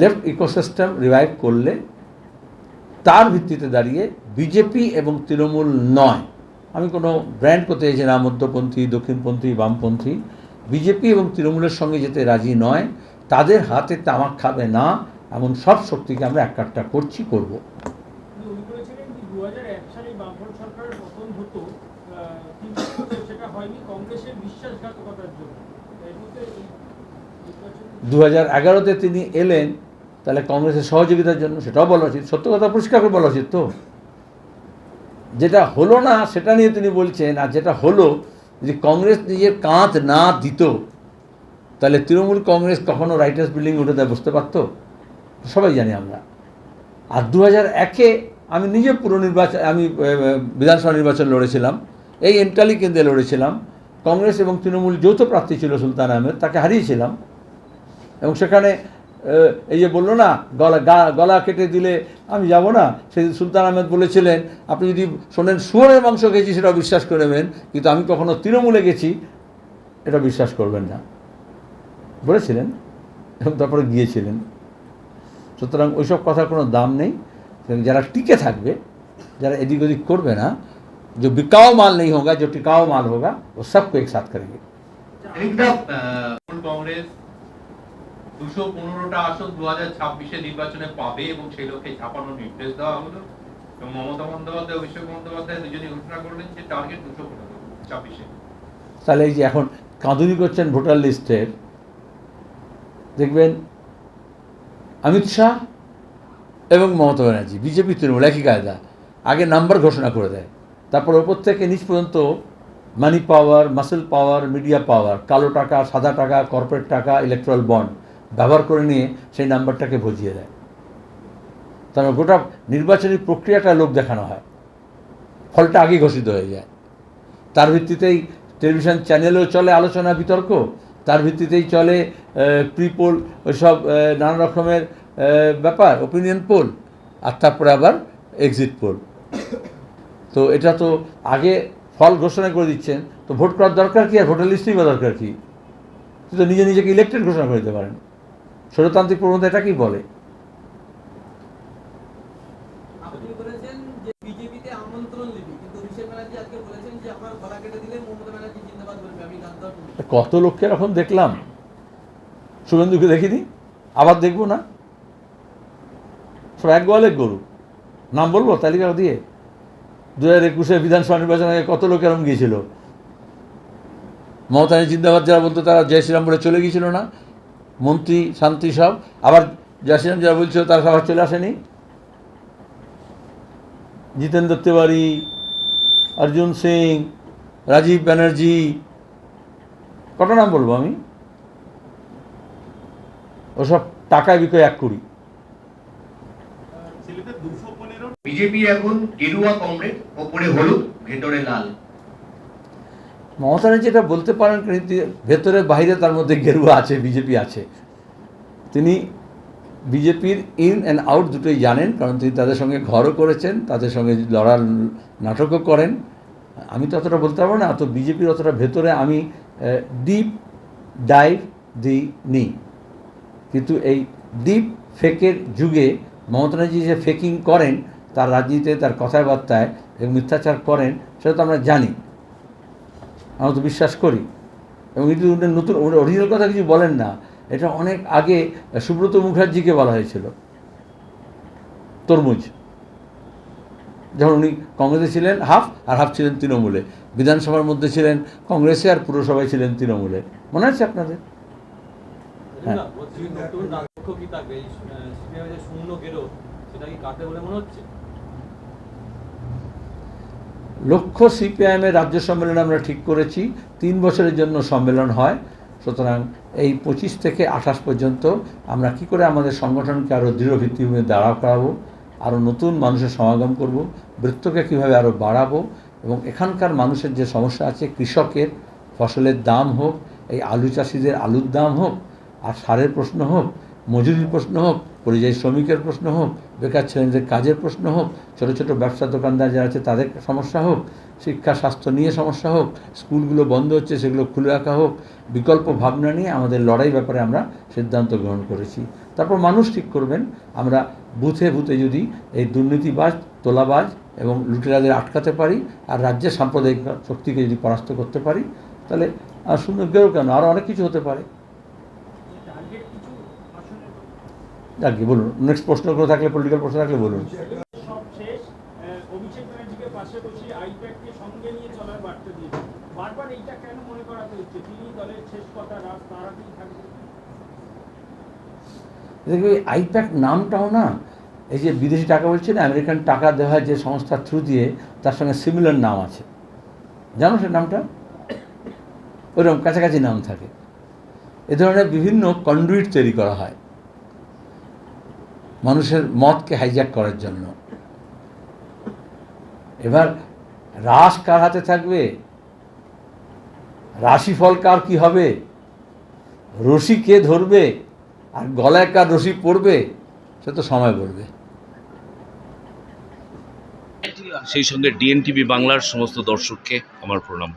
Left ecosystem revive করলে তার ভিত্তিতে দাঁড়িয়ে বিজেপি এবং তৃণমূল নয়। আমি কোনো ব্র্যান্ড করতে চাইছি না, মধ্যপন্থী, দক্ষিণপন্থী, বামপন্থী। বিজেপি এবং তৃণমূলের সঙ্গে যেতে রাজি নয়। তাদের হাতে তামাক খাবে না, এমন সব শক্তিকে আমরা একাট্টা করছি, করব। সেটা হয়নি কংগ্রেসের বিশ্বাসঘাতকতার জন্য এর মধ্যে এই নির্বাচন দু হাজার এগারোতে তিনি এলেন, তাহলে কংগ্রেসের সহযোগিতার জন্য সেটাও বলা উচিত। সত্য কথা পরিষ্কার করে বলা উচিত তো। যেটা হলো না, সেটা নিয়ে তিনি বলছেন, আর যেটা হলো, যদি কংগ্রেস নিজের কাঁধ না দিত, তাহলে তৃণমূল কংগ্রেস কখনো রাইটার্স বিল্ডিং উঠে দেয় বুঝতে পারতো? সবাই জানি আমরা। আর দু হাজার একে আমি নিজে পুরো নির্বাচন, আমি বিধানসভা নির্বাচন লড়েছিলাম, এই এন্টালি কেন্দ্রে লড়েছিলাম। কংগ্রেস এবং তৃণমূল যৌথ প্রার্থী ছিল সুলতান আহমেদ, তাকে হারিয়েছিলাম। এবং সেখানে আহ, এই যে বললো না গলা গা- গলা কেটে দিলে আমি যাব না সেই সুলতান আহমেদ বলেছিলেন আপনি যদি শোনেন শুয়োরের মাংস খেয়েছি সেটা বিশ্বাস করে নেবেন কিন্তু আমি কখনো তৃণমূলে গেছি এটা বিশ্বাস করবেন না বলেছিলেন এবং তারপরে গিয়েছিলেন সুতরাং ওইসব কথার কোনো দাম নেই সুতরাং যারা টিকে থাকবে যারা এদিক ওদিক করবে না जो बिकाऊ माल नहीं होगा जो टिकाऊ माल होगा वो सबको एक साथ करेंगे একটা তৃণমূল কংগ্রেস দুশো পনেরোটা আসন দু হাজার ছাব্বিশে নির্বাচনে পাবে এবং সেই লক্ষ্যে ছাপানোর নির্দেশ দেওয়া হলো। এবং মমতা বন্দ্যোপাধ্যায় অভিষেক বন্দ্যোপাধ্যায় দুজনই ঘোষণা করলেন যে টার্গেট দুশো পনেরো ছাব্বিশে। তাহলে এই যে এখন কাঁদুনি করছেন ভোটার লিস্টের, দেখবেন অমিত শাহ এবং মমতা ব্যানার্জি, বিজেপি, তৃণমূল, একই কায়দা, আগে নাম্বার ঘোষণা করে দেয়, তারপর ওপর থেকে নিচ পর্যন্ত মানি পাওয়ার মাসেল পাওয়ার মিডিয়া পাওয়ার কালো টাকা, সাদা টাকা কর্পোরেট টাকা ইলেকট্রাল বন্ড ব্যবহার করে নিয়ে সেই নাম্বারটাকে বুঝিয়ে দেয়। তারপর গোটা নির্বাচনী প্রক্রিয়াটা লোক দেখানো হয়। ফলটা আগে ঘোষিত হয়ে যায়। তার ভিত্তিতেই টেলিভিশন চ্যানেলেও চলে আলোচনা বিতর্ক তার ভিত্তিতেই চলে প্রি পোল ওইসব আহ, নানা রকমের ব্যাপার ওপিনিয়ন পোল আর তারপরে আবার এক্সিট পোল তো এটা তো আগে ফল ঘোষণা করে দিচ্ছেন তো ভোট করার দরকার কি আর ভোটার লিস্টই বা দরকার কি? তো নিজে নিজেকে ইলেকটেড ঘোষণা করে দিতে পারেন। স্বরতান্ত্রিক প্রবণতা এটা কি বলে। কত লোককে এরকম দেখলাম? শুভেন্দুকে দেখিনি? আবার দেখব না? সব এক গোয়ালের গরু। নাম বলব? তালিকা দিয়ে। দু হাজার একুশে বিধানসভা নির্বাচন আগে কত লোক এরকম গিয়েছিল? মমতা জিন্দাবাদ যারা বলতো তারা জয় শ্রীরাম বলে চলে গিয়েছিল না? মন্ত্রী, শান্তি সব। আবার শ্রীরাম যারা বলছিল তারা সবার চলে আসেনি। জিতেন্দ্র তিওয়ারি, অর্জুন সিং, রাজীব ব্যানার্জি। কত নাম বলব আমি? ওসব টাকায় বিক্রয় এক কুড়ি। বিজেপি এখন গেরুয়া কমরেড, ওপরে হলুদ, ভেতরে লাল। মমতা ব্যানার্জি এটা বলতে পারেন কিন্তু ভেতরে বাইরে তার মধ্যে গেরুয়া আছে, বিজেপি আছে। তিনি বিজেপির ইন অ্যান্ড আউট দুটোই জানেন, কারণ তিনি তাদের সঙ্গে ঘরও করেছেন, তাদের সঙ্গে লড়ার নাটকও করেন। আমি তো অতটা বলতে পারব না, অত বিজেপির অতটা ভেতরে আমি ডিপ ডাইভ দি নি কিন্তু এই ডিপ ফেকের যুগে মমতা ব্যানার্জি যে ফেকিং করেন, তার রাজনীতিতে, তার কথাবার্তায় এবং মিথ্যাচার করেন, সেটা তো আমরা জানি। আমরা তো বিশ্বাস করি। এবং উনি নতুন অরিজিনাল কথা কিছু বলেন না এটা অনেক আগে সুব্রত মুখার্জিকে বলা হয়েছিল। তরমুজ। যখন উনি কংগ্রেসে ছিলেন হাফ আর হাফ ছিলেন তৃণমূলে। বিধানসভার মধ্যে ছিলেন কংগ্রেসে আর পুরসভায় ছিলেন তৃণমূলে। মনে আছে আপনাদের? হ্যাঁ। নতুন কি থাকবে এই সিপিএম যে শূন্য গেরো সেটা কি কাটবে বলে মনে হচ্ছে? লক্ষ্য সিপিআইএমের রাজ্য সম্মেলন আমরা ঠিক করেছি। তিন বছরের জন্য সম্মেলন হয়। সুতরাং এই পঁচিশ থেকে আঠাশ পর্যন্ত আমরা কি করে আমাদের সংগঠনকে আরও দৃঢ় ভিত্তিভূমি দাঁড়া করাবো আরও নতুন মানুষের সমাগম করব, বৃত্তকে কীভাবে আরও বাড়াবো এবং এখানকার মানুষের যে সমস্যা আছে, কৃষকের, ফসলের দাম হোক, এই আলু চাষিদের আলুর দাম হোক, আর সারের প্রশ্ন হোক, মজুরির প্রশ্ন হোক পরিযায়ী শ্রমিকের প্রশ্ন হোক, বেকার ছেলেদের কাজের প্রশ্ন হোক, ছোটো ছোটো ব্যবসা দোকানদার যারা আছে তাদের সমস্যা হোক, শিক্ষা, স্বাস্থ্য নিয়ে সমস্যা হোক, স্কুলগুলো বন্ধ হচ্ছে, সেগুলো খুলে রাখা হোক, বিকল্প ভাবনা নিয়ে আমাদের লড়াই ব্যাপারে আমরা সিদ্ধান্ত গ্রহণ করেছি। তারপর মানুষ ঠিক করবেন, আমরা বুথে বুথে যদি এই দুর্নীতিবাজ, তোলাবাজ এবং লুটেরাদের আটকাতে পারি আর রাজ্যের সাম্প্রদায়িক শক্তিকে যদি পরাস্ত করতে পারি, তাহলে আর সুন্দর কেন? আরও অনেক কিছু হতে পারে। মনে করাতে হচ্ছে? তিনি দলের শেষ কথা রাজ তারাতেই থাকবে দেখবে আইপ্যাক নামটাও না এই যে বিদেশি টাকা বলছে না আমেরিকান টাকা দেওয়া হয় যে সংস্থার থ্রু দিয়ে তার সঙ্গে সিমিলার নাম আছে। জানো সে নামটা? ওইরকম কাছাকাছি নাম থাকে। এ ধরনের বিভিন্ন কন্ডুইট তৈরি করা হয়। মানুষের মতকে হাইজ্যাক করার জন্য। এবার রাস কার হাতে থাকবে? রাশিফল কার কি হবে? রশি কে ধরবে? আর গলায় কার রশি পড়বে? সে তো সময় পড়বে সেই সঙ্গে ডিএনটিভি বাংলার সমস্ত দর্শককে আমার প্রণাম।